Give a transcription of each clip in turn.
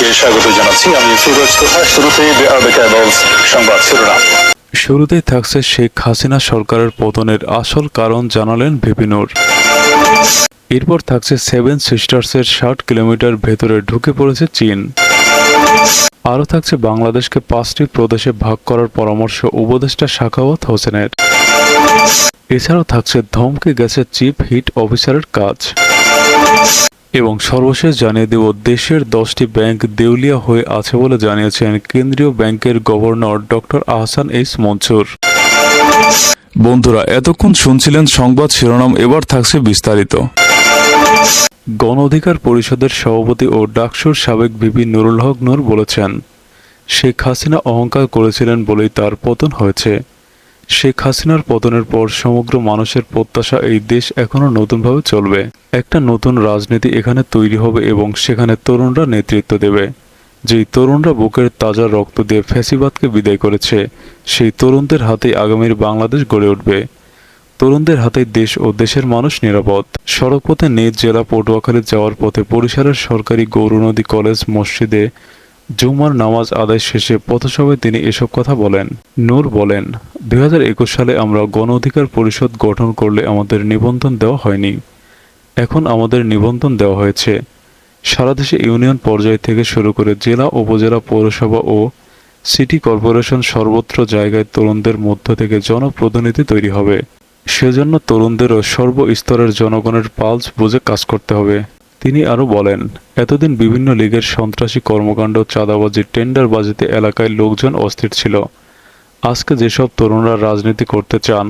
সবাইকে স্বাগত জানাচ্ছি। আমি সুরজ তোহা শুরুতেই সংবাদ শিরোনাম। শুরুতেই থাকছে শেখ হাসিনা সরকারের পতনের আসল কারণ জানালেন ভিপিনুর এরপর থাকছে সেভেন সিস্টার্সের ষাট কিলোমিটার ভেতরে ঢুকে পড়েছে চীন। আরও থাকছে বাংলাদেশকে পাঁচটি প্রদেশে ভাগ করার পরামর্শ উপদেষ্টা শাখাওয়াত হোসেনের। এছাড়াও থাকছে ধমকে গেছে চিফ হিট অফিসারের কাজ। এবং সর্বশেষ জানিয়ে দেব দেশের দশটি ব্যাংক দেউলিয়া হয়ে আছে বলে জানিয়েছেন কেন্দ্রীয় ব্যাংকের governor doctor Ahsan H Mansur. বন্ধুরা এতক্ষণ শুনছিলেন সংবাদ শিরোনাম এবার থাকছে বিস্তারিত। গণ অধিকার পরিষদের সভাপতি ও ডাকসুর সাবেক ভিপি নুরুল হক নূর বলেছেন শেখ হাসিনা অহংকার করেছিলেন বলেই তার পতন হয়েছে। শেখ হাসিনার পতনের পর সমগ্র মানুষের প্রত্যাশা এই দেশ এখনও নতুনভাবে চলবে। একটা নতুন রাজনীতি এখানে তৈরি হবে এবং সেখানে তরুণরা নেতৃত্ব দেবে। যেই তরুণরা বুকের তাজা রক্ত দিয়ে ফ্যাসিবাদকে বিদায় করেছে, সেই তরুণদের হাতেই আগামীর বাংলাদেশ গড়ে উঠবে। তরুণদের হাতে দেশ ও দেশের মানুষ নিরাপদ। সড়কপথে নিজ জেলা পটুয়াখালী যাওয়ার পথে বরিশালের সরকারি গৌরনদী কলেজ মসজিদে জুমার নামাজ আদায় শেষে পথসভায় তিনি এসব কথা বলেন। নূর বলেন দু হাজার একুশ সালে আমরা গণ অধিকার পরিষদ গঠন করলে আমাদের নিবন্ধন দেওয়া হয়নি। এখন আমাদের নিবন্ধন দেওয়া হয়েছে। সারা দেশে ইউনিয়ন পর্যায় থেকে শুরু করে জেলা, উপজেলা, পৌরসভা ও সিটি কর্পোরেশন সর্বত্র জায়গায় তরুণদের মধ্য থেকে জনপ্রতিনিধি তৈরি হবে। সেজন্য তরুণদেরও সর্বস্তরের জনগণের পালস বুঝে কাজ করতে হবে। তিনি আরও বলেন, এতদিন বিভিন্ন লীগের সন্ত্রাসী কর্মকাণ্ড, চাঁদাবাজি টেন্ডারবাজিতে এলাকায় লোকজন অস্থির ছিল। আজকে যেসব তরুণরা রাজনীতি করতে চান,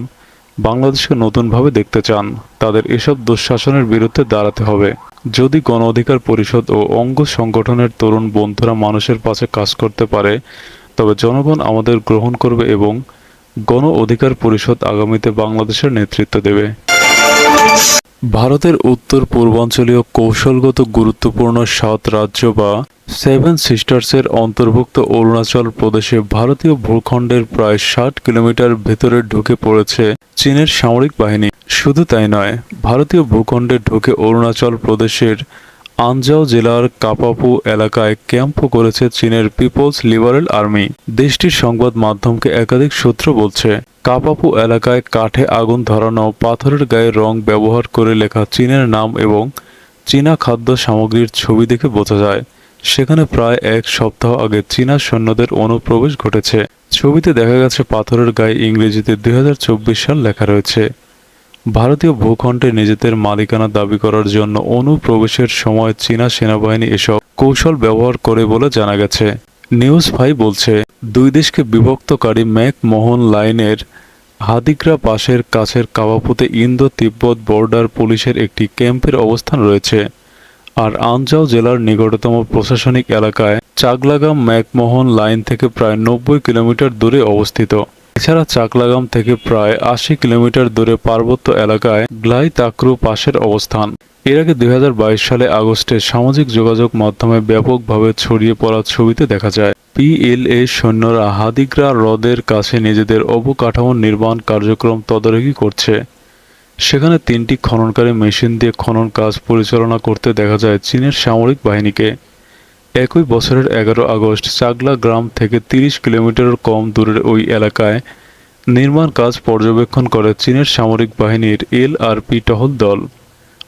বাংলাদেশকে নতুনভাবে দেখতে চান, তাদের এসব দুঃশাসনের বিরুদ্ধে দাঁড়াতে হবে। যদি গণ অধিকার পরিষদ ও অঙ্গ সংগঠনের তরুণ বন্ধুরা মানুষের পাশে কাজ করতে পারে, তবে জনগণ আমাদের গ্রহণ করবে এবং গণ অধিকার পরিষদ আগামীতে বাংলাদেশের নেতৃত্ব দেবে। ভারতের উত্তর পূর্বাঞ্চলীয় কৌশলগত গুরুত্বপূর্ণ সাত রাজ্য বা সেভেন সিস্টার্সের অন্তর্ভুক্ত অরুণাচল প্রদেশে ভারতীয় ভূখণ্ডের প্রায় ষাট কিলোমিটার ভেতরে ঢুকে পড়েছে চীনের সামরিক বাহিনী। শুধু তাই নয়, ভারতীয় ভূখণ্ডে ঢুকে অরুণাচল প্রদেশের আনজাও জেলার কাপাপু এলাকায় ক্যাম্প করেছে চীনের পিপলস লিবারেল আর্মি। দেশটির সংবাদ মাধ্যমকে একাধিক সূত্র বলছে, কাপাপু এলাকায় কাঠে আগুন ধরানো, পাথরের গায়ে রং ব্যবহার করে লেখা চীনের নাম এবং চীনা খাদ্য সামগ্রীর ছবি দেখে বোঝা যায়, সেখানে প্রায় এক সপ্তাহ আগে চীনা সৈন্যদের অনুপ্রবেশ ঘটেছে। ছবিতে দেখা গেছে পাথরের গায়ে ইংরেজিতে দুই হাজার চব্বিশ সাল লেখা রয়েছে। ভারতীয় ভূখণ্ডে নিজেদের মালিকানা দাবি করার জন্য অনুপ্রবেশের সময় চীনা সেনাবাহিনী এসব কৌশল ব্যবহার করে বলে জানা গেছে। নিউজ ফাই বলছে, দুই দেশকে বিভক্তকারী ম্যাক মোহন লাইনের হাদিগ্রা পাশের কাছের কাবাপুতে ইন্দো তিব্বত বর্ডার পুলিশের একটি ক্যাম্পের অবস্থান রয়েছে। আর আনজাও জেলার নিকটতম প্রশাসনিক এলাকায় চাগলাগাম ম্যাকমোহন লাইন থেকে প্রায় নব্বই কিলোমিটার দূরে অবস্থিত। এছাড়া চাকলাগাম থেকে প্রায় আশি কিলোমিটার দূরে পার্বত্য এলাকায় গ্লাই তাকরু পাশের অবস্থান। এর আগে দুই হাজার বাইশ সালে আগস্টে সামাজিক যোগাযোগ মাধ্যমে ব্যাপকভাবে ছড়িয়ে পড়া ছবিতে দেখা যায়, পিএলএ সৈন্যরা হাদিগ্রা হ্রদের কাছে নিজেদের অবকাঠামো নির্মাণ কার্যক্রম তদারকি করছে। সেখানে তিনটি খননকারী মেশিন দিয়ে খনন কাজ পরিচালনা করতে দেখা যায় চীনের সামরিক বাহিনীকে। একই বছরের এগারো আগস্ট চাগলা গ্রাম থেকে তিরিশ কিলোমিটার কম দূরের ওই এলাকায় নির্মাণ কাজ পর্যবেক্ষণ করে চীনের সামরিক বাহিনীর এলআরপি টহল দল।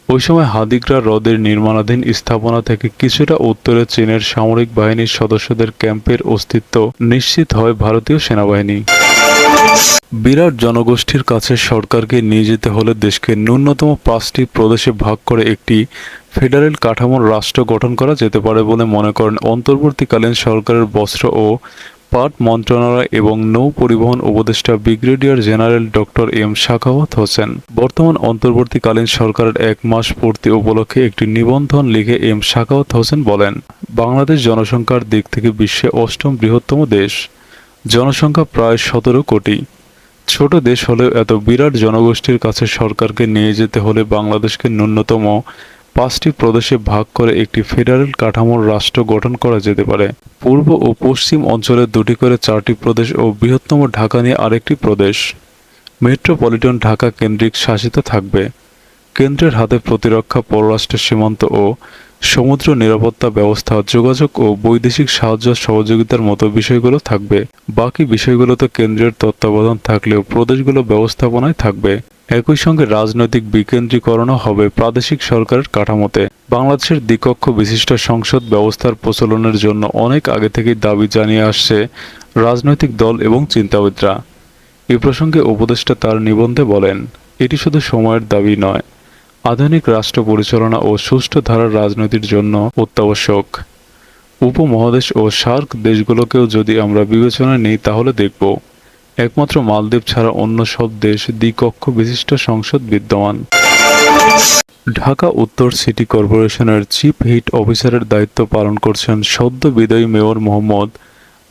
ওই সময় হাদিগ্রা হ্রদের নির্মাণাধীন স্থাপনা থেকে কিছুটা উত্তরে চীনের সামরিক বাহিনীর সদস্যদের ক্যাম্পের অস্তিত্ব নিশ্চিত হয় ভারতীয় সেনাবাহিনী। বিরাট জনগোষ্ঠীর কাছে সরকারকে নিয়ে যেতে হলে দেশকে ন্যূনতম পাঁচটি প্রদেশে ভাগ করে একটি ফেডারেল কাঠামোর রাষ্ট্র গঠন করা যেতে পারে বলে মনে করেন অন্তর্বর্তীকালীন সরকারের বস্ত্র ও পাট মন্ত্রণালয় এবং নৌ পরিবহন উপদেষ্টা brigadier general doctor M Sakhawat Hossain. বর্তমান অন্তর্বর্তীকালীন সরকারের এক মাস পূর্তি উপলক্ষে একটি নিবন্ধন লিখে এম শাখাওয়াত হোসেন বলেন, বাংলাদেশ জনসংখ্যার দিক থেকে বিশ্বে অষ্টম বৃহত্তম দেশ। জনসংখ্যা প্রায় সতেরো কোটি। ছোট দেশ হলেও এত বিরাট জনগোষ্ঠীর কাছে সরকারকে নিয়ে যেতে হলে বাংলাদেশকে ন্যূনতম পাঁচটি প্রদেশে ভাগ করে একটি ফেডারেল কাঠামোর রাষ্ট্র গঠন করা যেতে পারে। পূর্ব ও পশ্চিম অঞ্চলে দুটি করে চারটি প্রদেশ ও বৃহত্তম ঢাকা নিয়ে আরেকটি প্রদেশ। মেট্রোপলিটন ঢাকা কেন্দ্রিক শাসিত থাকবে। কেন্দ্রের হাতে প্রতিরক্ষা, পররাষ্ট্র সীমান্ত ও সমুদ্র নিরাপত্তা ব্যবস্থা, যোগাযোগ ও বৈদেশিক সাহায্য সহযোগিতার মতো বিষয়গুলো থাকবে। বাকি বিষয়গুলোতে কেন্দ্রের তত্ত্বাবধান থাকলেও প্রদেশগুলো ব্যবস্থাপনায় থাকবে। একই সঙ্গে রাজনৈতিক বিকেন্দ্রীকরণও হবে প্রাদেশিক সরকারের কাঠামোতে। বাংলাদেশের দ্বিকক্ষ বিশিষ্ট সংসদ ব্যবস্থার প্রচলনের জন্য অনেক আগে থেকেই দাবি জানিয়ে আসছে রাজনৈতিক দল এবং চিন্তাবিদরা। এ প্রসঙ্গে উপদেষ্টা তার নিবন্ধে বলেন, এটি শুধু সময়ের দাবি নয় আধুনিক রাষ্ট্র পরিচালনা ও সুষ্ঠু ধারার রাজনীতির জন্য অত্যাবশ্যক। উপমহাদেশ ও সার্ক দেশগুলোকেও যদি আমরা বিবেচনায় নিই, তাহলে দেখব, একমাত্র মালদ্বীপ ছাড়া অন্য সব দেশ দ্বিকক্ষ বিশিষ্ট সংসদ বিদ্যমান। ঢাকা উত্তর সিটি কর্পোরেশনের চিফ হিট অফিসারের দায়িত্ব পালন করছেন সদ্য বিদায়ী মেয়র মোহাম্মদ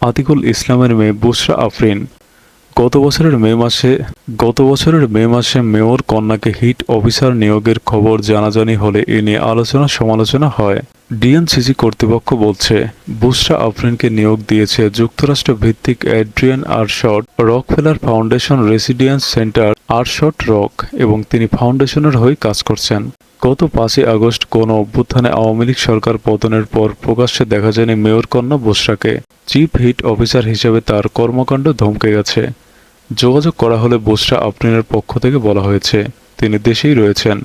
আতিকুল ইসলামের মেয়ে বুসরা আফরিন। গত বছরের মে মাসে, গত বছরের মে মাসে মেয়র কন্যাকে হিট অফিসার নিয়োগের খবর জানাজানি হলে এ নিয়ে আলোচনা সমালোচনা হয়। ডিএনসিসি কর্তৃপক্ষ বলছে, বুসরা আফরিনকে নিয়োগ দিয়েছে যুক্তরাষ্ট্র ভিত্তিক Adrienne Arsht Rockefeller foundation residence centre Arsht rock এবং তিনি ফাউন্ডেশনের হয়ে কাজ করছেন। গত পাঁচই আগস্ট কোন অভ্যুত্থানে আওয়ামী লীগ সরকার পতনের পর প্রকাশ্যে দেখা যায়নি মেয়র কন্যা বুসরাকে। চিফ হিট অফিসার হিসেবে তার কর্মকাণ্ড ধমকে গেছে। যোগাযোগ করা হলে বুসরা আফরিনের পক্ষ থেকে বলা হয়েছে, তিনি দেশেই রয়েছেন।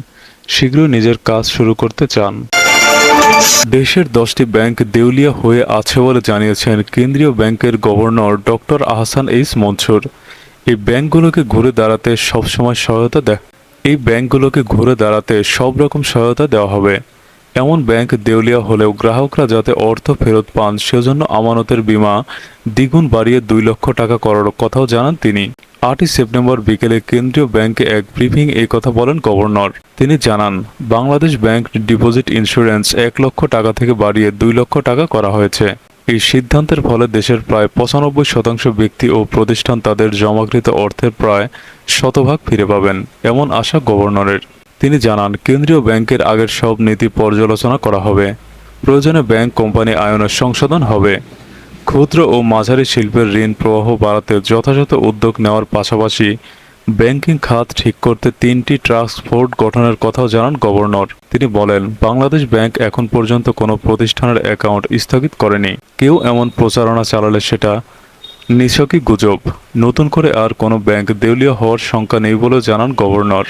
শীঘ্রই নিজের কাজ শুরু করতে চান। দেশের দশটি ব্যাংক দেউলিয়া হয়ে আছে বলে জানিয়েছেন কেন্দ্রীয় ব্যাংকের governor doctor Ahsan H Mansur. এই ব্যাংকগুলোকে ঘুরে দাঁড়াতে সবসময় সহায়তা দেয় এই ব্যাংকগুলোকে ঘুরে দাঁড়াতে সব রকম সহায়তা দেওয়া হবে। এমন ব্যাংক দেউলিয়া হলেও গ্রাহকরা যাতে অর্থ ফেরত পান সেজন্য আমানতের বীমা দ্বিগুণ বাড়িয়ে দুই লক্ষ টাকা করার কথাও জানান তিনি। আটই সেপ্টেম্বর বিকেলে কেন্দ্রীয় ব্যাংকে এক ব্রিফিং এই কথা বলেন গভর্নর। তিনি জানান, বাংলাদেশ ব্যাংক ডিপোজিট ইন্স্যুরেন্স এক লক্ষ টাকা থেকে বাড়িয়ে দুই লক্ষ টাকা করা হয়েছে। এই সিদ্ধান্তের ফলে দেশের প্রায় পঁচানব্বই শতাংশ ব্যক্তি ও প্রতিষ্ঠান তাদের জমাকৃত অর্থের প্রায় শতভাগ ফিরে পাবেন, এমন আশা গভর্নরের। তিনি জানান, কেন্দ্রীয় ব্যাংকের আগের সব নীতি পর্যালোচনা করা হবে। প্রয়োজনে ব্যাংক কোম্পানি আয়নের সংশোধন হবে। ক্ষুদ্র ও মাঝারি শিল্পের ঋণ প্রবাহ বাড়াতে যথাযথ উদ্যোগ নেওয়ার পাশাপাশি ব্যাংকিং খাত ঠিক করতে তিনটি ট্রাস্ক ফোর্স গঠনের কথাও জানান গভর্নর। তিনি বলেন, বাংলাদেশ ব্যাংক এখন পর্যন্ত কোনো প্রতিষ্ঠানের অ্যাকাউন্ট স্থগিত করেনি। কেউ এমন প্রচারণা চালালে সেটা নিছকই গুজব। নতুন করে আর কোনো ব্যাংক দেউলিয়া হওয়ার শঙ্কা নেই বলে জানান গভর্নর।